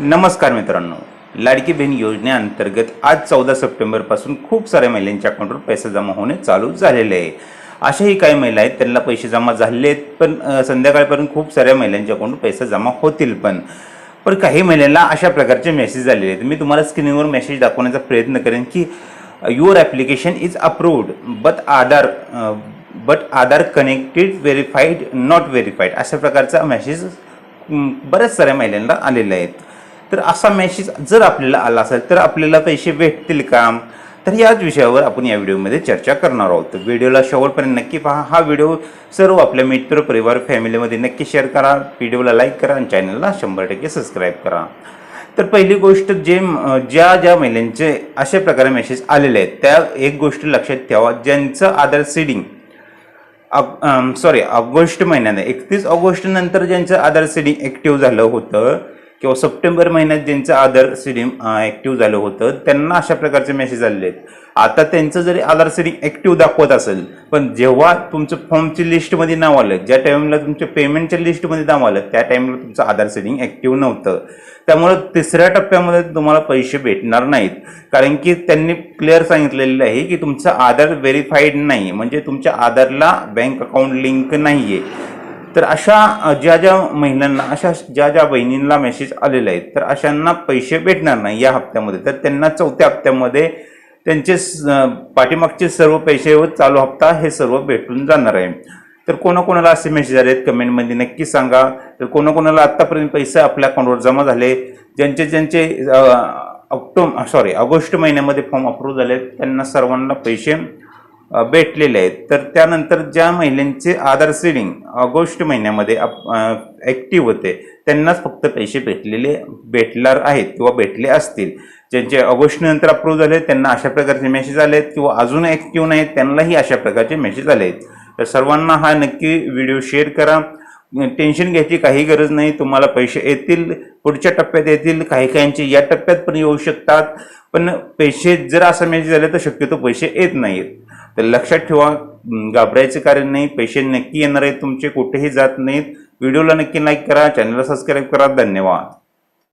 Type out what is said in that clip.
नमस्कार मित्रांनो. लाडकी बहीण योजनेअंतर्गत आज चौदा सप्टेंबरपासून खूप साऱ्या महिलांच्या अकाउंटवर पैसे जमा होणे चालू झालेले आहे. अशाही काही महिला आहेत त्यांना पैसे जमा झाले आहेत पण संध्याकाळपर्यंत खूप साऱ्या महिलांच्या अकाउंटवर पैसे जमा होतील पण. पण काही महिलांना अशा प्रकारचे मेसेज आलेले आहेत. मी तुम्हाला स्क्रीनवर मेसेज दाखवण्याचा प्रयत्न करेन की your application is approved but Aadhaar but Aadhaar connected verified not verified अशा प्रकारचा मेसेज बऱ्याच साऱ्या महिलांना आलेल्या आहेत. तर असा मेसेज जर आपल्याला आला असेल तर आपल्याला पैसे भेटतील का? तर याच विषयावर आपण या व्हिडिओमध्ये चर्चा करणार आहोत. व्हिडिओला शेवटपर्यंत नक्की पहा. हा व्हिडिओ सर्व आपल्या मित्र परिवार फॅमिलीमध्ये नक्की शेअर करा. व्हिडिओला लाईक करा आणि चॅनलला शंभर टक्के सबस्क्राईब करा. तर पहिली गोष्ट जे ज्या ज्या महिलांचे अशा प्रकारे मेसेज आलेले आहेत त्या एक गोष्ट लक्षात ठेवा. ज्यांचं आधार सीडिंग सॉरी ऑगस्ट महिन्याने एकतीस ऑगस्ट नंतर ज्यांचं आधार सीडिंग ॲक्टिव्ह झालं होतं किंवा सप्टेंबर महिन्यात ज्यांचं आधार सिडिंग ॲक्टिव्ह झालं होतं त्यांना अशा प्रकारचे मेसेज आलेले आहेत. आता त्यांचं जरी आधार सिडिंग ॲक्टिव्ह दाखवत असेल पण जेव्हा तुमचं फॉर्मची लिस्टमध्ये नाव आलं ज्या टाईमला तुमच्या पेमेंटच्या लिस्टमध्ये नाव आलं त्या टाईमला तुमचं आधार सिडिंग ॲक्टिव्ह नव्हतं. त्यामुळं तिसऱ्या टप्प्यामध्ये तुम्हाला पैसे भेटणार नाहीत. कारण की त्यांनी क्लिअर सांगितलेलं आहे की तुमचं आधार व्हेरीफाईड नाही. म्हणजे तुमच्या आधारला बँक अकाउंट लिंक नाही आहे तर अशा ज्या ज्या महिलांना अशा ज्या ज्या बहिणींना मेसेज आलेले आहेत तर अशांना पैसे भेटणार नाही या हप्त्यामध्ये. तर त्यांना चौथ्या हप्त्यामध्ये त्यांचे स- पाठीमागचे सर्व पैसे व चालू हप्ता हे सर्व भेटून जाणार आहे. तर कोणाकोणाला असे मेसेज आले आहेत कमेंटमध्ये नक्की सांगा. तर कोणाकोणाला आत्तापर्यंत पैसे आपल्या अकाउंटवर जमा झाले? ज्यांचे ज्यांचे ऑक्टोबर सॉरी ऑगस्ट महिन्यामध्ये फॉर्म अप्रूव्ह झाले त्यांना सर्वांना पैसे भेटलेले आहेत. तर त्यानंतर ज्या महिलांचे आधार सीडिंग ऑगस्ट महिन्यामध्ये ॲक्टिव्ह होते त्यांनाच फक्त पैसे भेटलेले भेटणार आहेत किंवा भेटले असतील. ज्यांचे ऑगस्टनंतर अप्रूव्ह झाले त्यांना अशा प्रकारचे मेसेज आले आहेत किंवा अजून ॲक्टिव्ह नाहीत त्यांनाही अशा प्रकारचे मेसेज आले आहेत. तर सर्वांना हा नक्की व्हिडिओ शेअर करा. टेन्शन घ्यायची काही गरज नाही तुम्हाला पैसे येतील पुढच्या टप्प्यात येतील काही काहींचे या टप्प्यात पण येऊ शकतात. पण पैसे जर असा मेसेज झाले तर शक्यतो पैसे येत नाहीत. तर लक्षात ठेवा घाबरायचं कारण नाही पैसे नक्की येणार आहेत तुमचे कुठेही जात नाहीत. व्हिडिओला नक्की लाईक करा चॅनलला सबस्क्राईब करा. धन्यवाद.